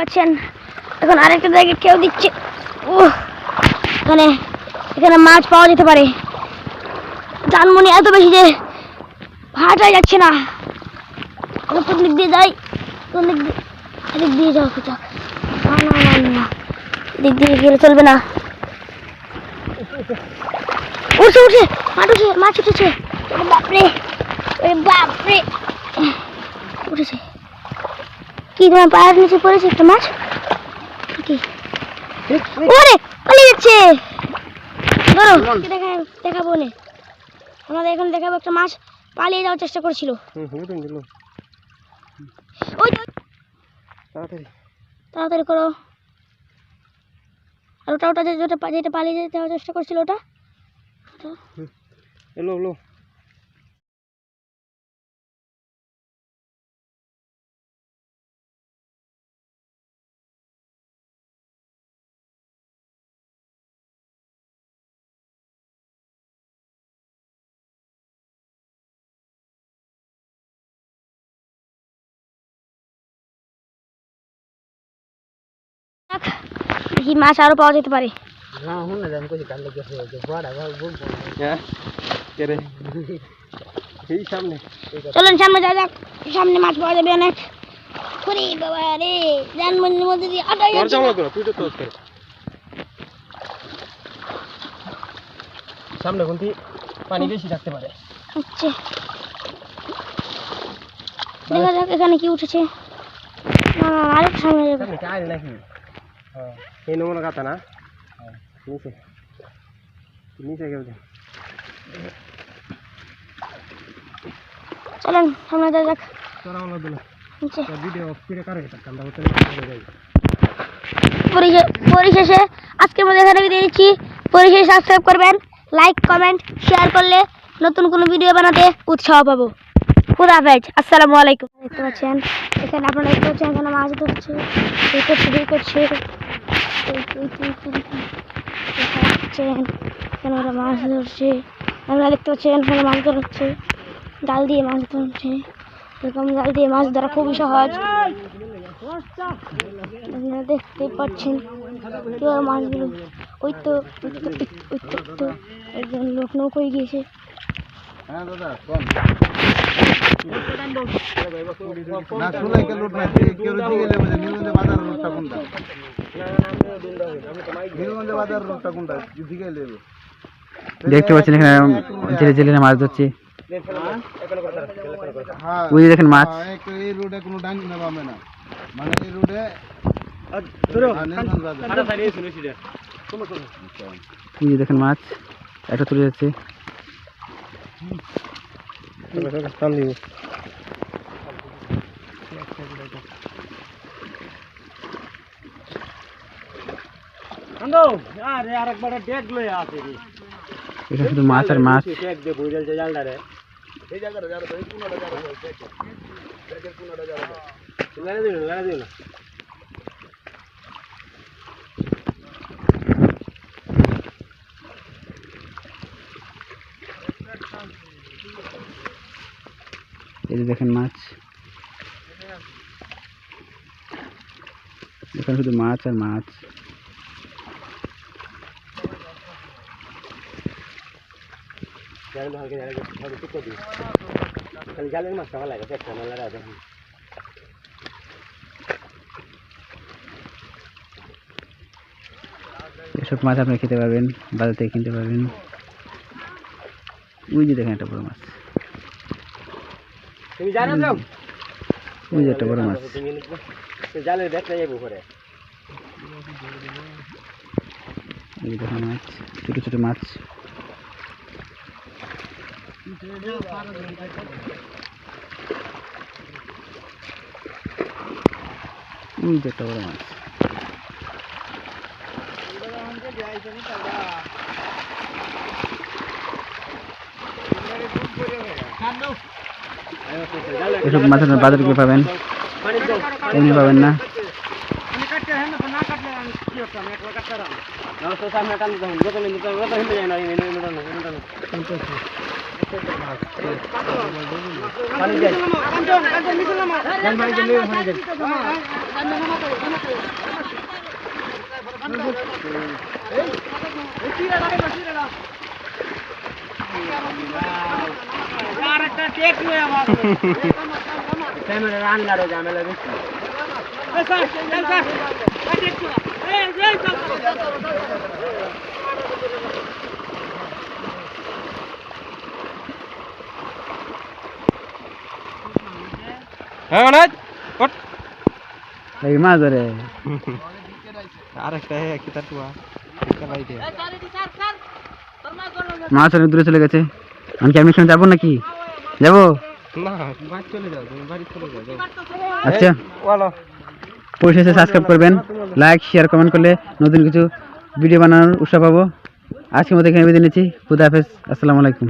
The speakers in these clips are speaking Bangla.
পাচ্ছেন। এখন আরেকটা জায়গায় কেউ দিচ্ছে। ও এখানে এখানে মাছ পাওয়া যেতে পারে। জানমনি এত বেশি যে হাঁটা যাচ্ছে না। কোন দিক দিয়ে যাই? কোন দিক দিয়ে এদিক দিয়ে যাও যাক না দিয়ে গেলে চলবে না। উঠছে উঠছে, মাছ উঠছে, মাছ উঠেছে। বাপরে বাপরে। উঠেছে। কি তোমার পায়ের নিচে পড়েছে একটা মাছ? কি? ওরে পালিয়ে যাচ্ছে। ধরো দেখা দেখাবো নে। আমাদের এখন দেখাবো একটা মাছ পালিয়ে যাওয়ার চেষ্টা করছিল। ওই তাড়াতাড়ি। করো। আর ওটা ওটা যেটা যেটা পালিয়ে যেতে চেষ্টা করছিল ওটা? ওটা এলো এলো। দেখি মাছ আরও পাওয়া যেতে পারে। হ্যাঁ? রে? এই সামনে। চলুন সামনে যা যাক সামনে মাছ পাওয়া যাবে অনেক। ওরে বাবা রে জানমনির মধ্যে দিয়ে আটাই। করো করে সামনে কোনটি পানি বেশি থাকতে পারে। আচ্ছা দেখা যাক এখানে কি উঠেছে। না না, সামনে যাবে। নাকি? হ্যাঁ এই নমুনা কাতা না? হ্যাঁ নিচে। নিচে গেল চলুন সামনে যা যাক। হলো দিল। ভিডিও করে পরিশেষে আজকের মধ্যে এখানে বিদায় পরিশেষে সাবস্ক্রাইব করবেন লাইক কমেন্ট শেয়ার করলে নতুন কোনো ভিডিও বানাতে উৎসাহ পাবো। খুদা হাফেজ আসসালামু আলাইকুম। দেখতে পাচ্ছেন এখানে আপনারা দেখতে পাচ্ছেন এখানে মাছ ধরছে করছে করছে। যাচ্ছেন এখানে ওরা মাছ ধরছে আপনারা দেখতে পাচ্ছেন এখানে মাছ ধরছে জাল দিয়ে মাছ ধরছে এরকম জাল দিয়ে মাছ ধরা খুবই সহজ। আপনারা দেখতে পাচ্ছেন কীভাবে মাছগুলো ওই তো ওই তো একজন লোক নৌকোয় গিয়েছে হ্যাঁ না শুলাই কে লুট নাই কেউ দিকে বুঝে নীলগঞ্জে বাজার রোডটা কোনটা নীলগঞ্জে বাজার রোডটা কোনটা? দিকে গেলে দেখতে পাচ্ছেন এখানে জেলে জেলে মাছ ধরছে। হ্যাঁ। ওই দেখেন মাছ। হ্যাঁ, এই রোডে কোনো না পাবে মানে এই রোডে হ্যাঁ, দেখেন মাছ একটা তুলে যাচ্ছে। টান দিব আন্দো আরে আরেকবার ডেক লয়ে আছে রে এখানে শুধু মাছ আর মাছ ডেক দে বুঝাল যে জালটা রে এই জায়গাটা যারা এই কোনাটা যারা দেখের কোনাটা যারা লাগা দিও লাগা দিও না এই যে দেখেন মাছ এখানে শুধু মাছ আর মাছ জালে হালকা জালে দিই জালের মাছ ভালো লাগে একটা লাগে এসব মাছ আপনি খেতে পারবেন বাজার থেকে কিনতে পারবেন ওই যে দেখেন একটা বড় মাছ তুমি জানো তো ওই যে একটা বড় মাছ জালের ব্যাগটা যাব করে এই দেখেন মাছ ছোট ছোট মাছ একটা বড় মাছ। এসব মাছ আপনার বাজারে গিয়ে পাবেন। এমনি পাবেন না। আমি কাটতে হ্যাঁ না না কাটলে আমি কি করতাম একলা কাটতে রাম না তো সামনে টান দাও যত নিতে যত হিমে যায় না এই এই এই পানি যাই যান ভাই যান ভাই যান ক্যামেরা রান লাড়ো ঝামেলা বেশি হ্যাঁ অনাজ কট এই মাছ ধরে। আরেকটা হে কি তাটুয়া একটা মাছ অনেক দূরে চলে গেছে। আমি কি আমি এখানে যাব নাকি? যাব? না বাড়ি চলে যাও তুমি বাড়ি চলে যাও যাও। আচ্ছা পরিশেষে সাবস্ক্রাইব করবেন লাইক শেয়ার কমেন্ট করলে নতুন কিছু ভিডিও বানানোর উৎসাহ পাবো। আজকের মতো এখানে বেঁধে নিচ্ছি। খুদা হাফেজ আসসালামু আলাইকুম।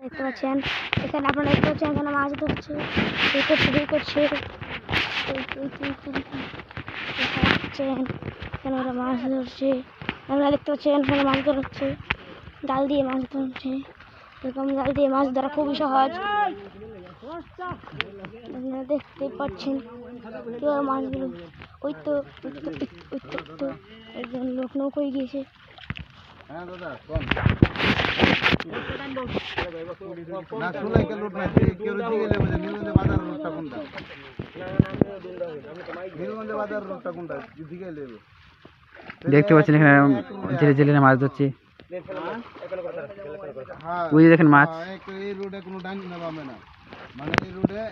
দেখতে পাচ্ছেন। এখানে আপনারা দেখতে পাচ্ছেন, এখানে মাছ ধরছে এই করছে। এই করছে এখানে ওরা মাছ ধরছে। আপনারা দেখতে পাচ্ছেন, এখানে মাছ ধরছে। জাল দিয়ে মাছ ধরছে। এরকম জাল দিয়ে মাছ ধরা খুবই সহজ। আপনারা দেখতে পাচ্ছেন, কীভাবে মাছগুলো ওই তো ওই তো একজন লোক নৌকোয় গিয়েছে। হ্যাঁ দাদা কোন না সুলাইকে লুট নাই কেউ দিকে লেবে যে নীলগঞ্জে বাজার রোডটা কোনটা? নীলগঞ্জে বাজার রোডটা কোনটা? দিকে লেবে দেখতে পাচ্ছেন এখানে জেলে জেলে মাছ ধরছে। হ্যাঁ। ওই দেখেন মাছ। হ্যাঁ, এই রোডে কোনো না মানে এই রোডে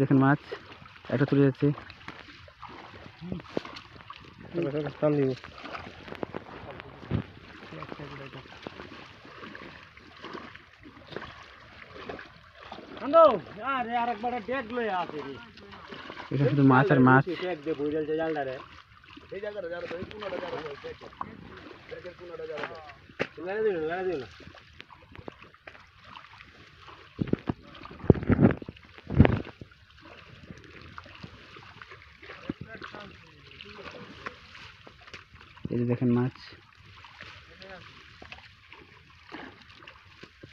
দেখেন মাছ একটা তুলে যাচ্ছে। টান দিব আরে আরেকবার ডেক লয়ে আসে রে এখানে শুধু মাছ আর মাছ ডেক দে বুইরাল যে জালটা রে লাগাই দিন লাগাই দিন যে দেখেন মাছ।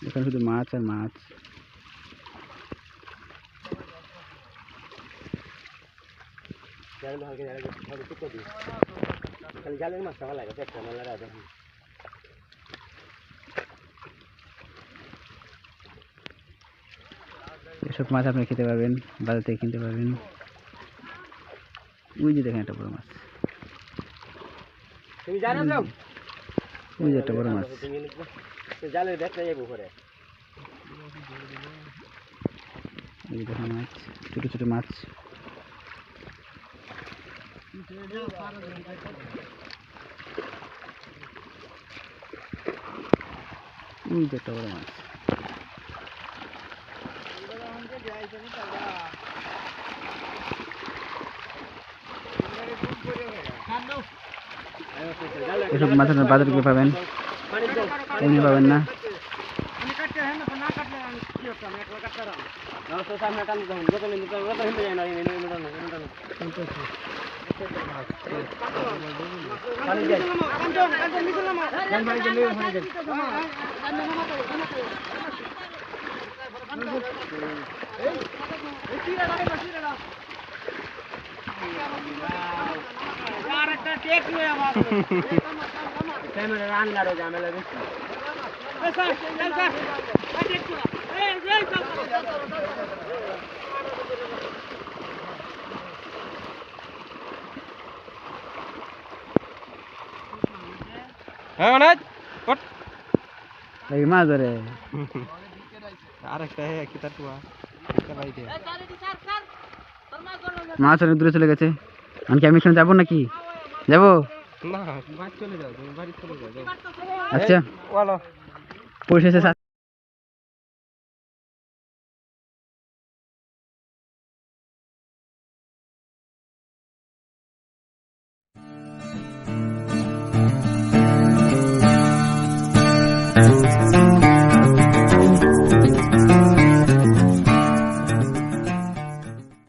এখানে শুধু মাছ আর মাছ। জালের মাছ লাগে এসব মাছ আপনি খেতে পারবেন বাজার থেকে কিনতে পারবেন। ওই যে দেখেন একটা বড় মাছ। তুমি জানো যাও ওই একটা বড় মাছ। জালের ব্যাগটা যাব করে এই যে মাছ ছোট ছোট মাছ। ওই একটা বড় মাছ। এসব মাছ আপনার বাজারে গিয়ে পাবেন এমনি পাবেন না ক্যামেরা রান লাড়ো ঝামেলা বেশি হ্যাঁ অনাজ কট এই মাছ ধরে আরেকটা হে কি তাটুয়া একটা বাইতে মাছ অনেক দূরে চলে গেছে আমি কি আমি এখানে যাব নাকি যাব? না বাড়ি চলে যাও তুমি বাড়ি চলে যাও আচ্ছা। বলো পরিশেষে